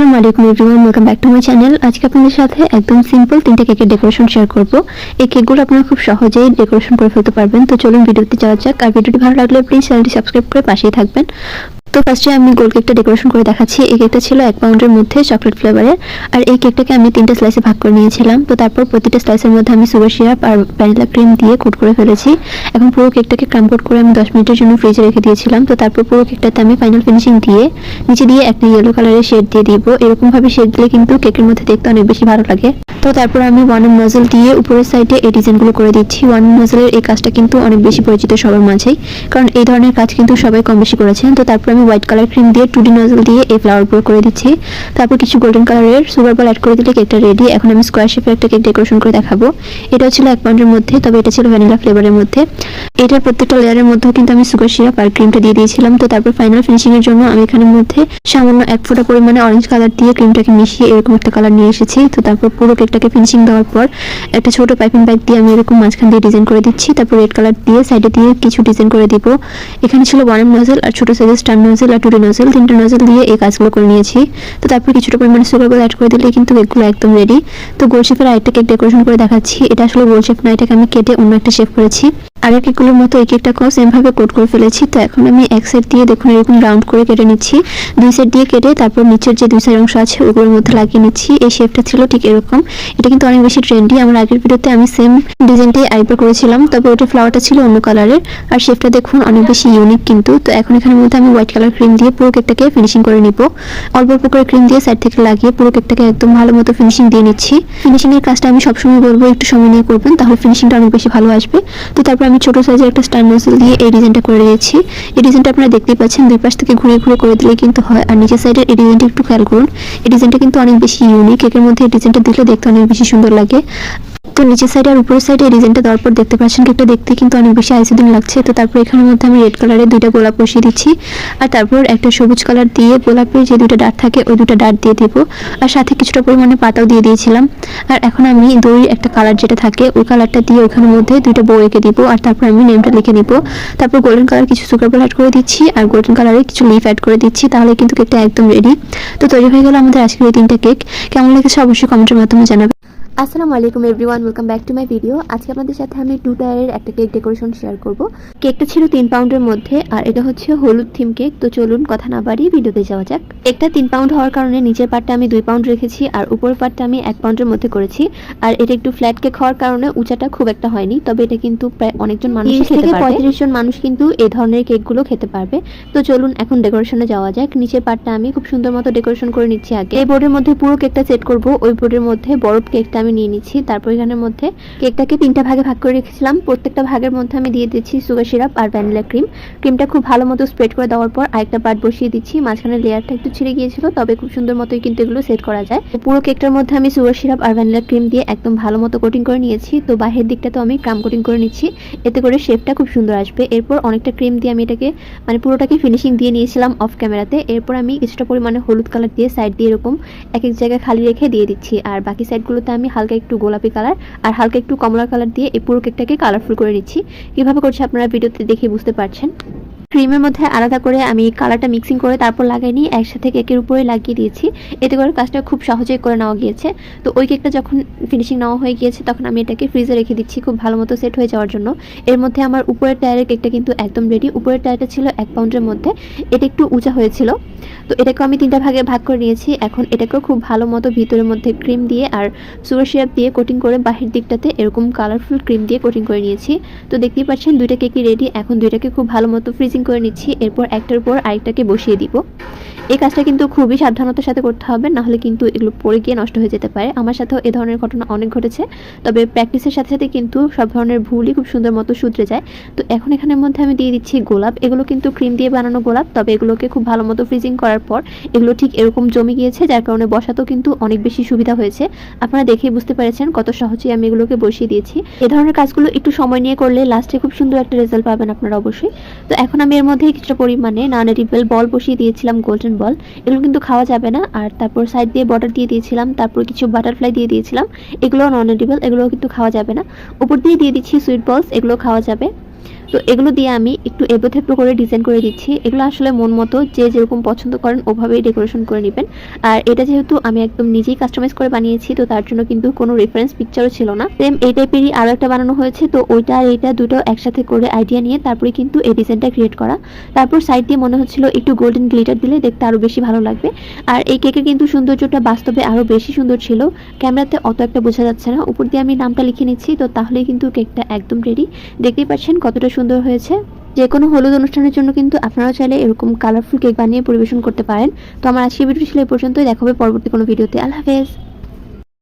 আসসালামু আলাইকুম everyone welcome back to my channel আজকে আপনাদের সাথে একদম সিম্পল তিনটা কেকের ডেকোরেশন শেয়ার করব। এই কেকগুলো আপনারা খুব সহজেই ডেকোরেশন করে ফেলতে পারবেন। তো চলুন ভিডিওতে যাওয়া যাক। আর ভিডিওটি ভালো লাগলে প্লিজ চ্যানেলটি সাবস্ক্রাইব করে পাশেই থাকবেন। তো ফার্স্টে আমি গোল কেকটা ডেকোরেশন করে দেখাচ্ছি। এই কেকটা ছিল এক পাউন্ডের মধ্যে চকলেট ফ্লেভারের আর এই কেকটাকে আমি তিনটা স্লাইসে ভাগ করে নিয়েছিলাম। তো তারপর প্রতিটা স্লাইসের মধ্যে আমি সুগার সিরাপ আর ভ্যানিলা ক্রিম দিয়ে কোট করে ফেলেছি। এখন পুরো কেকটাকে ক্রাম কোট করে আমি দশ মিনিটের জন্য ফ্রিজে রেখে দিয়েছিলাম। তো তারপর পুরো কেকটাতে আমি ফাইনাল ফিনিশিং দিয়ে নিচে দিয়ে একটা ইয়েলো কালারের শেড দিয়ে দিব। এরকম ভাবে শেড দিলে কিন্তু কেকের মধ্যে দেখতে অনেক বেশি ভালো লাগে। তো তারপর আমি ওয়ান নজল দিয়ে উপরের সাইডে এই ডিজাইনগুলো করে দিচ্ছি। ওয়ান নজলের এই কাজটা কিন্তু অনেক বেশি পরিচিত সবার মাঝেই। কারণ এই ধরনের কাজ কিন্তু সবাই কম বেশি করেছেন। তো তারপর আমি হোয়াইট কালার ক্রিম দিয়ে টু ডি নজল দিয়ে এই ফ্লাওয়ার পুরো করে দিচ্ছি। তারপর কিছু গোল্ডেন কালারের সুগার বল অ্যাড করে দিলে কেকটা রেডি এখন আমি স্কোয়ার শেপের একটা কেক ডেকোরেশন করে দেখাবো। এটাও ছিল এক পাউন্ডের মধ্যে, তবে এটা ছিল ভ্যানিলা ফ্লেভারের মধ্যে। এটার প্রত্যেকটা লেয়ারের মধ্যেও কিন্তু আমি সুগার সিরাপ আর ক্রিমটা দিয়ে দিয়েছিলাম। তো তারপর ফাইনাল ফিনিশিং এর জন্য আমি এখানের মধ্যে সামান্য এক ফোঁটা পরিমাণে অরেঞ্জ কালার দিয়ে ক্রিমটাকে মিশিয়ে এরকম একটা কালার নিয়ে এসেছি। তো তারপর পুরো কেকটাকে ফিনিশিং দেওয়ার পর একটা ছোট পাইপিং ব্যাগ দিয়ে আমি এরকম মাঝখান দিয়ে ডিজাইন করে দিচ্ছি। তারপর রেড কালার দিয়ে সাইডে দিয়ে কিছু ডিজাইন করে দিব। এখানে ছিল ওয়ান নজল আর ছোট সাইজের স্টার নজল আর টুডি নজল তিনটা নজল দিয়ে এই কাজগুলো করে নিয়েছি। তো তারপর কিছুটা পরিমাণে সুগার বল অ্যাড করে দিলে কিন্তু কেকগুলো একদম রেডি তো গোল শেপের আরেকটা কেক ডেকোরেশন করে দেখাচ্ছি। এটা আসলে গোল শেপ না, এটাকে আমি কেটে অন্য একটা শেপ করেছি। আগের কেকগুলোর মতো এই কেকটাকেও সেম ভাবে কোট করে ফেলেছি। তো এখন আমি এক সাইড দিয়ে দেখুন এরকম রাউন্ড করে কেটে নিচ্ছি। দুই সাইড দিয়ে কেটে তারপর নিচের যে দুই সাইড অংশ আছে ওগুলোর মধ্যে লাগিয়ে নিচ্ছি। এই শেপটা ছিল ঠিক এরকম। এটা কিন্তু অনেক বেশি ট্রেন্ডি আমার আগের ভিডিওতে আমি সেম ডিজাইনটাই আইবার করেছিলাম। তবে ওটা ফ্লাওয়ারটা ছিল অন্য কালারের আর শেপটা দেখুন অনেক বেশি ইউনিক কিন্তু। তো এখন এখানের মধ্যে আমি হোয়াইট কালার ক্রিম দিয়ে পুরো কেকটাকে ফিনিশিং করে নিব। অল্প অল্প করে ক্রিম দিয়ে সাইড থেকে লাগিয়ে পুরো কেকটাকে একদম ভালো মতো ফিনিশিং দিয়ে নিচ্ছি। ফিনিশিং এর কাজটা আমি সবসময় বলব, একটু সময় নিয়ে করবেন, তাহলে ফিনিশিংটা অনেক বেশি ভালো আসবে। তো তারপর আমি ছোট সাইজের একটা স্টার নজল দিয়ে এই ডিজাইনটা করে দিয়েছি। এই ডিজাইনটা আপনারা দেখতেই পাচ্ছেন, দুই পাশ থেকে ঘুরে ঘুরে করে দিলে কিন্তু হয়। আর নিচের সাইডের এই ডিজাইনটা একটু খেয়াল করুন, এই ডিজাইনটা কিন্তু অনেক বেশি ইউনিক কেকের মধ্যে এই ডিজাইনটা দিলে দেখতে অনেক বেশি সুন্দর লাগে। তো নিচের সাইডে আর উপরের সাইডে এই ডিজাইনটা দেওয়ার পর দেখতে পাচ্ছেন কেকটা দেখতে কিন্তু অনেক বেশি আইসিদিন লাগছে। তো তারপর এখানের মধ্যে আমি রেড কালারের দুইটা গোলাপ বসিয়ে দিচ্ছি। আর তারপর একটা সবুজ কালার দিয়ে গোলাপের যে দুটো ডাট থাকে, ওই দুটো ডাট দিয়ে দিব। আর সাথে কিছুটা পরিমাণে পাতাও দিয়ে দিয়েছিলাম। আর এখন আমি দই একটা কালার যেটা থাকে, ওই কালারটা দিয়ে ওখানের মধ্যে দুইটা বউ এঁকে দিব। আর তারপর আমি নেমটা লিখে নিব। তারপর গোল্ডেন কালার কিছু সুগার বল করে দিচ্ছি। আর গোল্ডেন কালারে কিছু লিফ অ্যাড করে দিচ্ছি। তাহলে কিন্তু কেকটা একদম রেডি তো তৈরি হয়ে গেল আমাদের আজকের এই তিনটা কেক কেমন লেগেছে অবশ্যই কমেন্টের মাধ্যমে জানাবেন। আসসালামু আলাইকুম everyone welcome back to my video আজকে আপনাদের সাথে আমি টু টায়ারের একটা কেক ডেকোরেশন শেয়ার করব। কেকটা ছিল তিন পাউন্ডের মধ্যে আর এটা হচ্ছে হলুদ থিম কেক তো চলুন কথা না বাড়িয়ে ভিডিওতে যাওয়া যাক। একটা তিন পাউন্ড হওয়ার কারণে নিচের পার্টটা আমি দুই পাউন্ড রেখেছি আর উপরের পার্টটা আমি এক পাউন্ডের মধ্যে করেছি। আর এটা একটু ফ্ল্যাট কেক হওয়ার কারণে উঁচাটা খুব একটা হয়নি তবে এটা কিন্তু প্রায় অনেকজন মানুষ খেতে পারবে। পঁয়ত্রিশ জন মানুষ কিন্তু এই ধরনের কেকগুলো খেতে পারবে। তো চলুন এখন ডেকোরেশনে যাওয়া যাক। নিচের পার্টটা আমি খুব সুন্দর মতো ডেকোরেশন করে নিচ্ছি আগে। এই বোর্ডের মধ্যে পুরো কেকটা সেট করব। ওই বোর্ডের মধ্যে বরফ কেকটা আমি নিয়ে নিচ্ছি। তারপর এখানের মধ্যে কেকটাকে তিনটা ভাগে ভাগ করে রেখেছিলাম। প্রত্যেকটা ভাগের মধ্যে আমি দিয়ে দিচ্ছি সুগার সিরাপ আর ভ্যানিলা ক্রিম ক্রিমটা খুব ভালো মতো স্প্রেড করে দেওয়ার পর আরেকটা পার্ট বসিয়ে দিচ্ছি। মাঝখানে লেয়ারটা একটু ছিঁড়ে গিয়েছিল, তবে খুব সুন্দর মতোই কিন্তু এগুলো সেট করা যায়। পুরো কেকটার মধ্যে আমি সুগার সিরাপ আর ভ্যানিলা ক্রিম দিয়ে একদম ভালো মতো কোটিং করে নিয়েছি। তো বাহিরের দিকটা তো আমি ক্রাম কোটিং করে নিচ্ছি। এতে করে শেপটা খুব সুন্দর আসবে। এরপর অনেকটা ক্রিম দিয়ে আমি এটাকে মানে পুরোটাকে ফিনিশিং দিয়ে নিয়েছিলাম অফ ক্যামেরাতে এরপর আমি কিছুটা পরিমাণে হলুদ কালার দিয়ে সাইড দিয়ে এরকম এক এক জায়গায় খালি রেখে দিয়ে দিচ্ছি। আর বাকি সাইডগুলোতে আমি হালকা একটু গোলাপি কালার আর হালকা একটু কমলা কালার দিয়ে এই পুরো কেকটাকে কালারফুল করে নিচ্ছি। কীভাবে করছে আপনারা ভিডিওতে দেখে বুঝতে পারছেন। ক্রিমের মধ্যে আলাদা করে আমি কালারটা মিক্সিং করে তারপর লাগাই নিয়ে একসাথে কেকের উপরে লাগিয়ে দিয়েছি। এতে করে কাজটা খুব সহজেই করে নেওয়া গিয়েছে। তো ওই কেকটা যখন ফিনিশিং নেওয়া হয়ে গিয়েছে, তখন আমি এটাকে ফ্রিজে রেখে দিচ্ছি খুব ভালো মতো সেট হয়ে যাওয়ার জন্য। এর মধ্যে আমার উপরের টায়ারের কেকটা কিন্তু একদম রেডি উপরের টায়ারটা ছিল এক পাউন্ডের মধ্যে। এটা একটু উঁচা হয়েছিল। তো এটাকে আমি তিনটা ভাগে ভাগ করে নিয়েছি। এখন এটাকেও খুব ভালো মতো ভিতরের মধ্যে ক্রিম দিয়ে আর সুগার সিরাপ দিয়ে কোটিং করে বাহির দিকটাতে এরকম কালারফুল ক্রিম দিয়ে কোটিং করে নিয়েছি। তো দেখতেই পাচ্ছেন, দুইটা কেকই রেডি এখন দুইটাকে খুব ভালো মতো ফ্রিজিং করে নিচ্ছি, এরপর একটার উপর আরেকটাকে বসিয়ে দিব। এই কাজটা কিন্তু খুবই সাবধানতার সাথে করতে হবে নাহলে কিন্তু এগুলো পড়ে গিয়ে নষ্ট হয়ে যেতে পারে। আমার সাথেও এ ধরনের ঘটনা অনেক ঘটেছে, তবে প্র্যাকটিসের সাথে সাথে কিন্তু সব ধরনের ভুলই খুব সুন্দর মতো শুধরে যায়। তো এখন এখানের মধ্যে আমি দিয়ে দিচ্ছি গোলাপ। এগুলো কিন্তু ক্রিম দিয়ে বানানো গোলাপ, তবে এগুলোকে খুব ভালো মতো ফ্রিজিং করার পর এগুলো ঠিক এরকম জমে গিয়েছে, যার কারণে বসাতেও কিন্তু অনেক বেশি সুবিধা হয়েছে। আপনারা দেখেই বুঝতে পেরেছেন কত সহজেই আমি এগুলোকে বসিয়ে দিয়েছি। এ ধরনের কাজগুলো একটু সময় নিয়ে করলে লাস্টে খুব সুন্দর একটা রেজাল্ট পাবেন আপনারা অবশ্যই। তো এখন এর মধ্যে কিছুটা পরিমাণে নন এডিবল বল বসিয়ে দিয়েছিলাম গোল্ডেন বল এগুলো কিন্তু খাওয়া যাবে না। আর তারপর সাইড দিয়ে বর্ডার দিয়ে দিয়েছিলাম, তারপর কিছু বাটারফ্লাই দিয়ে দিয়েছিলাম। এগুলো নন এডিবল এগুলো কিন্তু খাওয়া যাবে না। উপর দিয়ে দিয়ে দিচ্ছি সুইট বলস এগুলো খাওয়া যাবে। তো এগুলো দিয়ে আমি একটু এবথেপ্রো করে ডিজাইন করে দিচ্ছি। এগুলো আসলে মন মতো যে যেরকম পছন্দ করেন ওভাবেই ডেকোরেশন করে নেবেন। আর এটা যেহেতু আমি একদম নিজেই কাস্টমাইজ করে বানিয়েছি, তো তার জন্য কিন্তু কোনো রেফারেন্স পিকচারও ছিল না। সেম এই টাইপেরই আরও একটা বানানো হয়েছে, তো ওইটা আর এইটা দুটো একসাথে করে আইডিয়া নিয়ে তারপরে কিন্তু এই ডিজাইনটা ক্রিয়েট করা। তারপর সাইড দিয়ে মনে হচ্ছিল একটু গোল্ডেন গ্লিটার দিলে দেখতে আরও বেশি ভালো লাগবে। আর এই কেকের কিন্তু সৌন্দর্যটা বাস্তবে আরও বেশি সুন্দর ছিল। ক্যামেরাতে অত একটা বোঝা যাচ্ছে না। উপর দিয়ে আমি নামটা লিখে নিচ্ছি, তো তাহলেই কিন্তু কেকটা একদম রেডি দেখতেই পাচ্ছেন কতটা সুন্দর হয়েছে? যে কোনো হলুদ অনুষ্ঠানের জন্য কিন্তু আপনারা চাইলে এরকম কালারফুল কেক বানিয়ে পরিবেশন করতে পারেন। তো আমার আজকের ভিডিও ছিল এই পর্যন্তই। দেখা হবে পরবর্তী কোনো ভিডিওতে আল্লাহ হাফেজ।